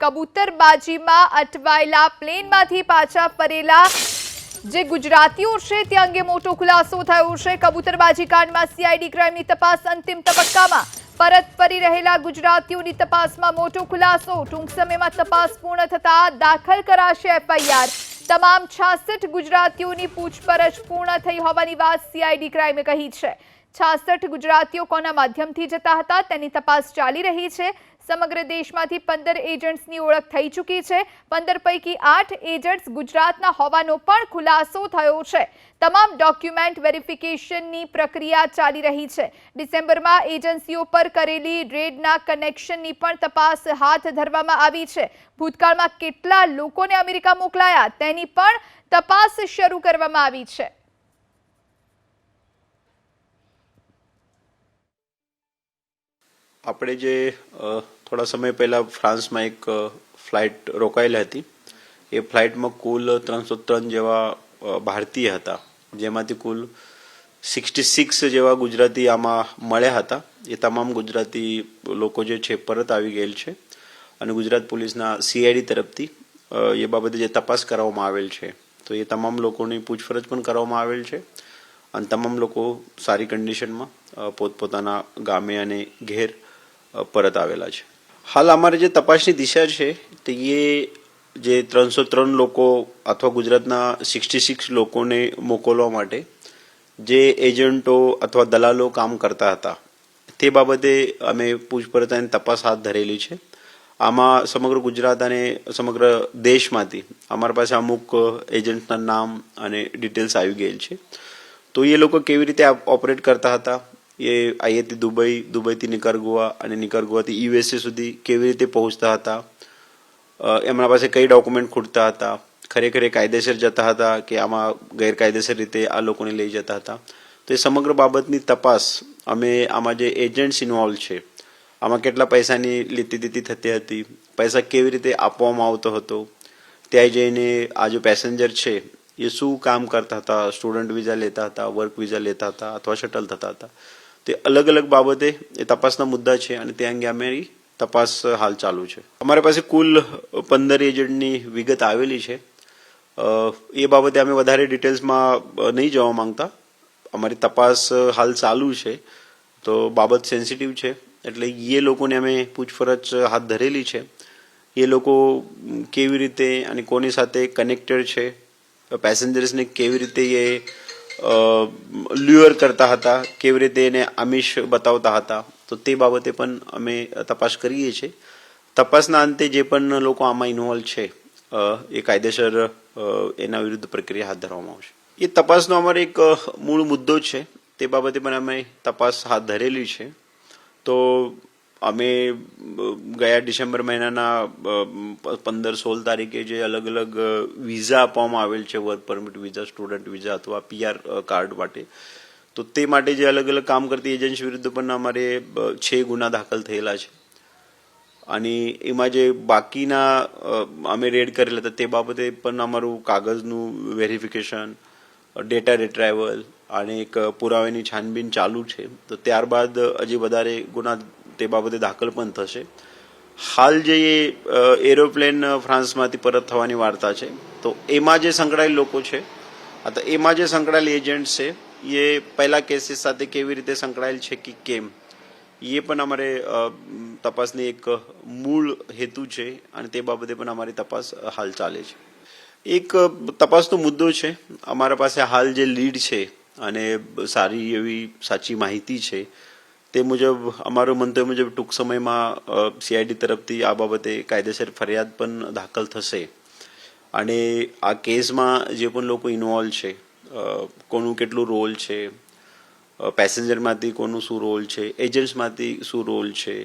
કબૂતરબાજીમાં અટવાયેલા પ્લેનમાંથી પાછા ફરેલા જે ગુજરાતીઓ છે, તે અંગે મોટો ખુલાસો થયો છે. કબૂતરબાજી કાંડમાં સીઆઈડી ક્રાઇમની તપાસ અંતિમ તબક્કામાં પરત ફરી રહેલા ગુજરાતીઓની તપાસમાં મોટો ખુલાસો. ટૂંક સમયમાં તપાસ પૂર્ણ થતા દાખલ કરાશે એફઆઈઆર તમામ છાસઠ ગુજરાતીઓની પૂછપરછ પૂર્ણ થઈ હોવાની વાત સીઆઈડી ક્રાઇમે કહી છે. છાસઠ ગુજરાતીઓ કોના માધ્યમથી જતા હતા? તેની તપાસ ચાલી રહી છે. સમગ્ર દેશમાંથી પંદર એજન્ટ્સની ઓળખ થઈ ચૂકી છે. પંદર પૈકી આઠ એજન્ટ્સ ગુજરાતના હોવાનો પણ ખુલાસો થયો છે. તમામ ડોક્યુમેન્ટ વેરિફિકેશનની પ્રક્રિયા ચાલી રહી છે. ડિસેમ્બરમાં એજન્સીઓ પર કરેલી રેડના કનેક્શનની પણ તપાસ હાથ ધરવામાં આવી છે. ભૂતકાળમાં કેટલા લોકોને અમેરિકા મોકલાયા તેની પણ તપાસ શરૂ કરવામાં આવી છે. આપણે જે થોડા સમય પહેલાં ફ્રાન્સમાં એક ફ્લાઇટ રોકાયેલી હતી. એ ફ્લાઇટમાં કુલ ત્રણસો ત્રણ જેવા ભારતીય હતા. જેમાંથી કુલ સિક્સટી સિક્સ જેવા ગુજરાતી આમાં મળ્યા હતા. એ તમામ ગુજરાતી લોકો જે છે પરત આવી ગયેલ છે. અને ગુજરાત પોલીસના સીઆઈડી તરફથી એ બાબતે જે તપાસ કરવામાં આવેલ છે. તો એ તમામ લોકોની પૂછપરછ પણ કરવામાં આવેલ છે. અને તમામ લોકો સારી કન્ડિશનમાં પોતપોતાના ગામે અને ઘેર પરત આવેલા છે. હાલ અમારે જે તપાસની દિશા છે, તે એ જે ત્રણસો ત્રણ લોકો અથવા ગુજરાતના સિક્સટી સિક્સ લોકોને મોકલવા માટે જે એજન્ટો અથવા દલાલો કામ કરતા હતા, તે બાબતે અમે પૂછપરછ અને તપાસ હાથ ધરેલી છે. આમાં સમગ્ર ગુજરાત અને સમગ્ર દેશમાંથી અમારા પાસે અમુક એજન્ટના નામ અને ડિટેલ્સ આવી ગયેલ છે. તો એ લોકો કેવી રીતે ઓપરેટ કરતા હતા? એ અહીંયાથી દુબઈ, દુબઈથી નિકરગુઆ અને નિકરગુઆથી યુએસએ સુધી કેવી રીતે પહોંચતા હતા? એમના પાસે કઈ ડોક્યુમેન્ટ ખૂટતા હતા? ખરેખર એ કાયદેસર જતા હતા કે આમાં ગેરકાયદેસર રીતે આ લોકોને લઈ જતા હતા? તો એ સમગ્ર બાબતની તપાસ અમે આમાં જે એજન્ટ્સ ઇન્વોલ્વ છે, આમાં કેટલા પૈસાની લીતી દીતી થતી હતી, પૈસા કેવી રીતે આપવામાં આવતો હતો, ત્યાં જઈને આ જો પેસેન્જર છે, એ શું કામ કરતા હતા? સ્ટુડન્ટ વિઝા લેતા હતા, વર્ક વિઝા લેતા હતા અથવા શટલ થતા હતા? તે અલગ અલગ બાબતે એ તપાસના મુદ્દા છે અને તે અંગે અમારી તપાસ હાલ ચાલુ છે. અમારી પાસે કુલ પંદર એજન્ટની વિગત આવેલી છે. એ બાબતે અમે વધારે ડિટેલ્સમાં નહીં જવા માંગતા. અમારી તપાસ હાલ ચાલુ છે. તો બાબત સેન્સિટિવ છે. એટલે એ લોકોને અમે પૂછપરછ હાથ ધરેલી છે. એ લોકો કેવી રીતે અને કોની સાથે કનેક્ટેડ છે? પેસેન્જર્સને કેવી રીતે એ લ્યુઅર કરતા હતા, કેવી રીતે એને આમિષ બતાવતા હતા, તો તે બાબતે પણ અમે તપાસ કરીએ છીએ. તપાસના અંતે જે પણ લોકો આમાં ઇન્વોલ્વ છે એ કાયદેસર એના વિરુદ્ધ પ્રક્રિયા હાથ ધરવામાં આવશે. એ તપાસનો અમારો એક મૂળ મુદ્દો છે. તે બાબતે પણ અમે તપાસ હાથ ધરેલી છે. તો અમે ગયા ડિસેમ્બર મહિનાના પંદર સોળ તારીખે જે અલગ અલગ વિઝા આપવામાં આવેલ છે, work permit visa, student visa અથવા પીઆર કાર્ડ માટે. તો તે માટે જે અલગ અલગ કામ કરતી એજન્સી વિરુદ્ધ પણ અમારે છ ગુના દાખલ થયેલા છે. અને એમાં જે બાકીના અમે રેડ કરેલા હતા તે બાબતે પણ અમારું કાગળનું વેરિફિકેશન, ડેટા રિટ્રાઈવલ અને એક પુરાવાની છાનબીન ચાલુ છે. તો ત્યારબાદ હજી વધારે ગુના તે બાબતે દાખલ પણ થશે. હાલ જે એરોપ્લેન ફ્રાન્સમાંથી પરત થવાની વાર્તા છે, તો એમાં જે સંકળાયેલ લોકો છે અથવા એમાં જે સંકળાયેલ એજન્ટ છે, એ પહેલા કેસીસ સાથે કેવી રીતે સંકળાયેલ છે કે કેમ, એ પણ અમારે તપાસની એક મૂળ હેતુ છે અને તે બાબતે પણ અમારી તપાસ હાલ ચાલે છે. એક તપાસનો મુદ્દો છે, અમારા પાસે હાલ જે લીડ છે અને સારી એવી સાચી માહિતી છે તે મુજબ અમારું મંતવ્ય મુજબ ટૂંક સમયમાં સીઆઈડી તરફથી આ બાબતે કાયદેસર ફરિયાદ પણ દાખલ થશે. અને આ કેસમાં જે પણ લોકો ઇન્વોલ્વ છે કોનું કેટલું રોલ છે પેસેન્જરમાંથી કોનું શું રોલ છે એજન્ટ્સમાંથી શું રોલ છે